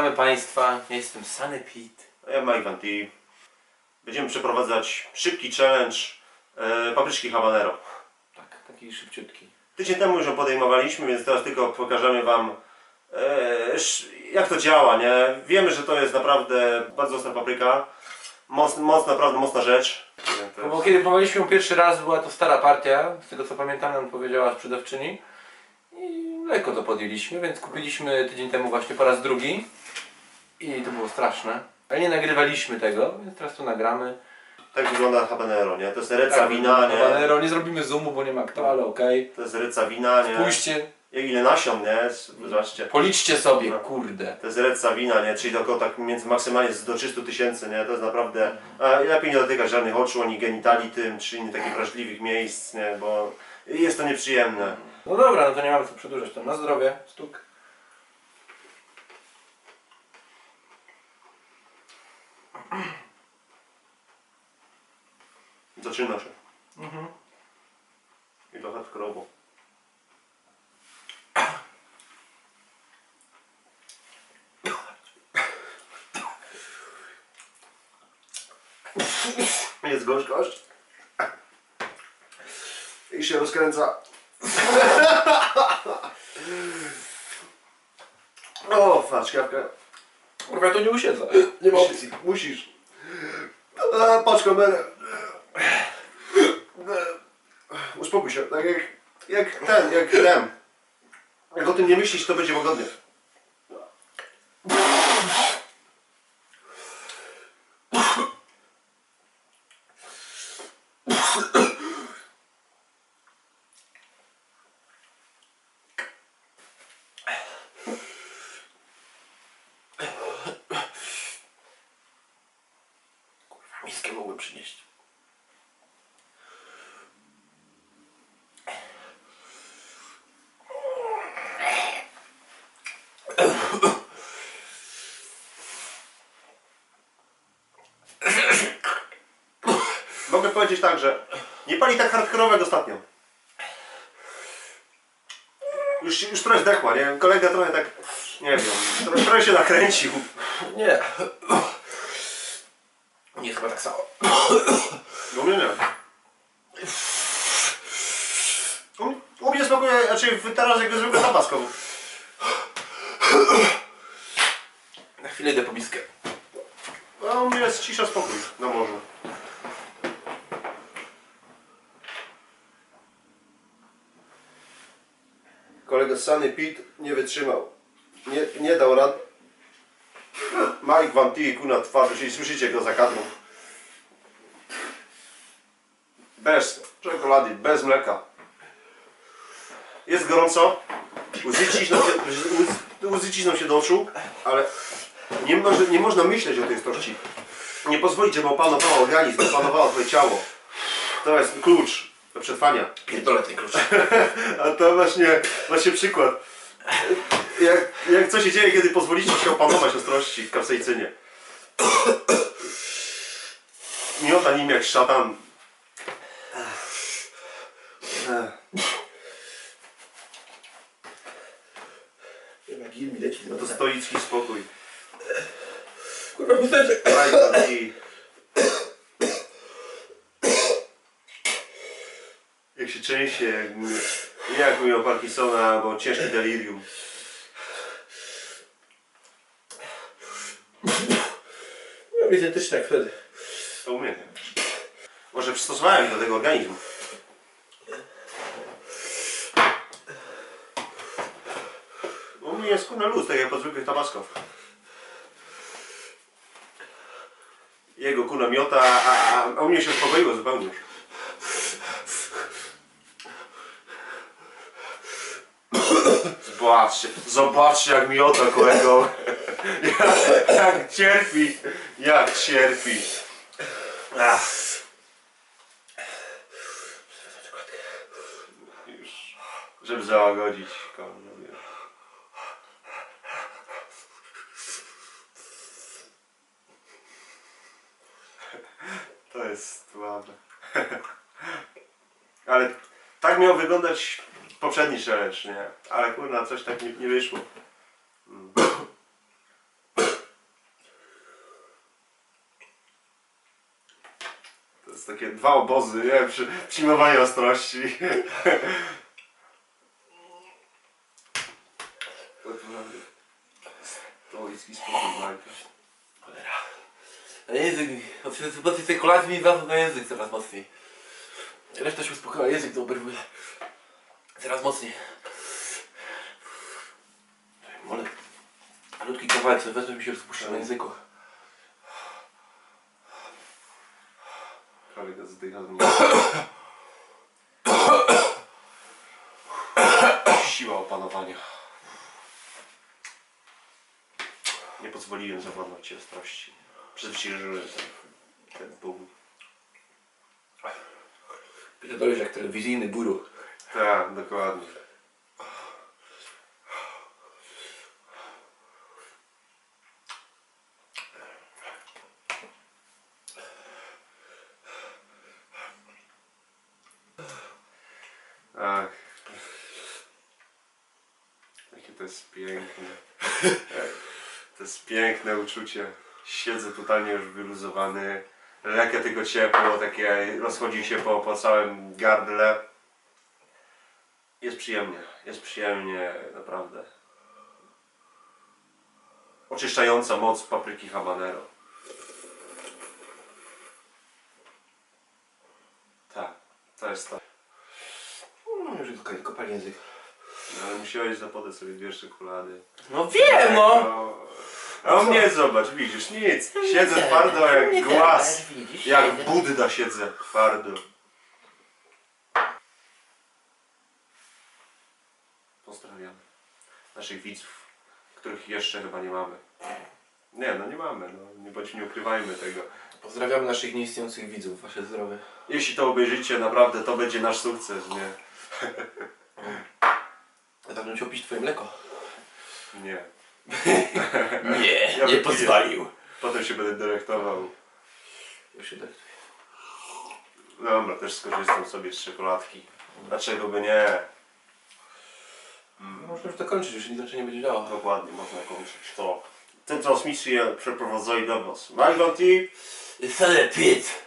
witamy Państwa. Ja jestem Sunny Pete. A ja Mike Van T. Będziemy przeprowadzać szybki challenge e, papryczki habanero. Tak, taki szybciutki. Tydzień temu już ją podejmowaliśmy, więc teraz tylko pokażemy Wam e, jak to działa, nie? Wiemy, że to jest naprawdę bardzo ostra papryka. Moc, moc naprawdę mocna rzecz. Bo kiedy próbowaliśmy ją pierwszy raz, była to stara partia, z tego co pamiętam nam powiedziała sprzedawczyni. Lekko to podjęliśmy, więc kupiliśmy tydzień temu właśnie po raz drugi. I to było straszne. Ale nie nagrywaliśmy tego, więc teraz to nagramy. Tak wygląda habanero, nie? To jest reca Tak, wina, nie? habanero. nie zrobimy zoomu, bo nie ma kto, ale okej. To jest reca wina, nie? Pójście, Jak ile nasion, nie? Zobaczcie. policzcie sobie, kurde. To jest reca wina, nie? Czyli około tak między maksymalnie do 300 tysięcy, nie? To jest naprawdę... A lepiej nie dotykać żadnych oczu, ani genitali tym, czy innych takich wrażliwych miejsc, nie? Bo jest to nieprzyjemne. No dobra, no to nie mamy co przedłużać. To na zdrowie, stuk. Zaczyna się. Mhm. I trochę hardkorowo. Jest gość. I się rozkręca. O, faczkawka. Kurwa, ja to nie usiedzę. Nie ma opcji. Musisz. A, patrz kamerę. Uspokój się. Tak jak, jak ten, jak ten. Jak o tym nie myślisz, to będzie łagodnie. Miskę mogłem przynieść. Mogę powiedzieć tak, że nie pali tak hardkorowo jak ostatnio. Już, już trochę zdechła, nie? Kolega trochę tak, nie wiem, trochę, trochę się nakręcił. Nie. Nie chyba tak samo. No mnie nie. U, u mnie smakuje, znaczy w- teraz jak zwykle tabasco. Na chwilę idę po miskę. A u mnie jest cisza, spokój na morzu. Kolega Sunny Pete nie wytrzymał. Nie, nie dał rad. Mike Van T, kuna twardo, czyli słyszycie go za kadrą. Bez czekolady, bez mleka. Jest gorąco. Łzy cisną się, łzy- cisną się do oczu, ale nie, może, nie można myśleć o tej ostrości. Nie pozwolić, żeby opanowała organizm, opanowało twoje ciało. To jest klucz do przetrwania. Pierdolę ten klucz. A to właśnie, właśnie przykład. Jak, jak co się dzieje, kiedy pozwolicie się opanować ostrości w kapsaicynie. Miota nim jak szatan. No to stoicki spokój. Kurwa, miseczek. Right, i... Jak się trzęsie, jak, jak miał Parkinsona albo ciężki delirium. Ja widzę też tak wtedy. To umiem. Może przystosowałem do tego organizmu. U mnie jest kurna luz, tak jak po zwykłych tabaskach. Jego kuna miota, a, a, a u mnie się uspokoiło zupełnie Zobaczcie, zobaczcie jak miota kolego. jak, jak cierpi, jak cierpi. Już, żeby załagodzić kolano. To jest ładne. Ale tak miał wyglądać poprzedni challenge, nie? Ale kurna, coś tak nie, nie wyszło. Mm. To jest takie dwa obozy, nie? Przy, przyjmowanie ostrości. Stoicki sposób walki. Cholera. Na język, od tej kolacji mi zasł na język coraz mocniej. Reszta się uspokoiła, język to oberwuje. Coraz mocniej. Mole. Malutki kawałek sobie wezmę mi się rozpuszcza na języku. Prawie go zdycha z mnie. Siła opanowania. Nie pozwoliłem zawładnąć ci ostrości. Przezwyciężyłem ten, ten ból. Pierdolisz jak telewizyjny guru. Tak, dokładnie. Ach. Jakie to jest piękne. To jest piękne uczucie. Siedzę totalnie już wyluzowany. Lekkie tylko ciepło, takie rozchodzi się po, po całym gardle. Jest przyjemnie, jest przyjemnie, naprawdę. Oczyszczająca moc papryki habanero. Tak, to jest to. No już tylko, tylko pali język. No, ale musiałeś zapodać sobie dwie czekolady. No wiem no! A mnie zobacz, widzisz, nic. Siedzę twardo jak głaz. Jak. Budda siedzę twardo. Naszych widzów, których jeszcze chyba nie mamy. Nie, no nie mamy, no nie bądź nie ukrywajmy tego. Pozdrawiamy naszych nieistniejących widzów, wasze zdrowie. Jeśli to obejrzycie, naprawdę to będzie nasz sukces, nie? Ja zacząłem ci opić twoje mleko. Nie. Nie, Ja nie bym pozwolił. Potem się będę dyrektował. Już się tak. Dobra, też skorzystam sobie z czekoladki. Dlaczego by nie? Można już to kończyć, już inaczej nie będzie działo. Dokładnie, można kończyć to. Tę transmisję przeprowadzali dla Was. Maglanti Sanepid!